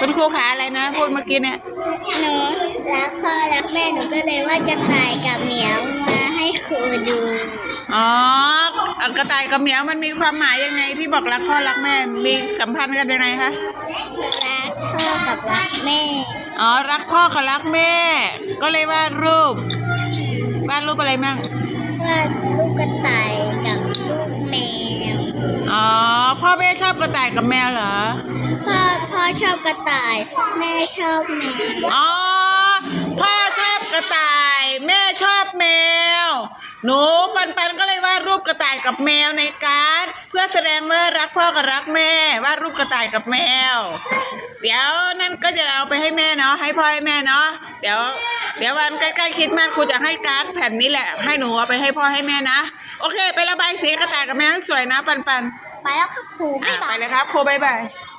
คุณครูขาอะไรนะ พูดเมื่อกี้เนี่ยหนูรักพ่อรักแม่หนูก็เลยว่าจะตายกับเหมียวมาให้ครูดูอ๋อเอ่อกระต่ายกับเหมียวมันมีความหมายยังไงที่บอกรักพ่อรักแม่มีสัมพันธ์กันยังไงคะรักพ่อกับรักแม่อ๋อรักพ่อกับรักแม่ ก็เลยวาดรูปวาดรูปอะไรมั่งว่าลูกกระต่ายกับลูกแมวอ๋อพ่อแม่ชอบกระต่ายกับแมวเหรอพ่อพ่อ ชอบกระต่าย แม่ชอบแมวอ๋อ พ่อชอบกระต่าย แม่ชอบแมว หนูปันปันก็เลยวาดรูปกระต่ายกับแมวในการ์ดเพื่อแสดงว่ารักพ่อกับรักแม่วาดรูปกระต่ายกับแมว เดี๋ยวนั่นก็จะเอาไปให้แม่เนาะให้พ่อให้แม่เนาะเดี๋ยว เดี๋ยววันใกล้ๆคริดมากครูจะให้การ์ดแผ่นนี้แหละ ให้หนูเอาไปให้พ่อให้แม่นะโอเค ไประบายสีกระต่ายกับแมวให้สวยนะ ปันปันไปแล้วครับครูอะบ๊ายบาไปยเลยครับครูบ๊ายบายบ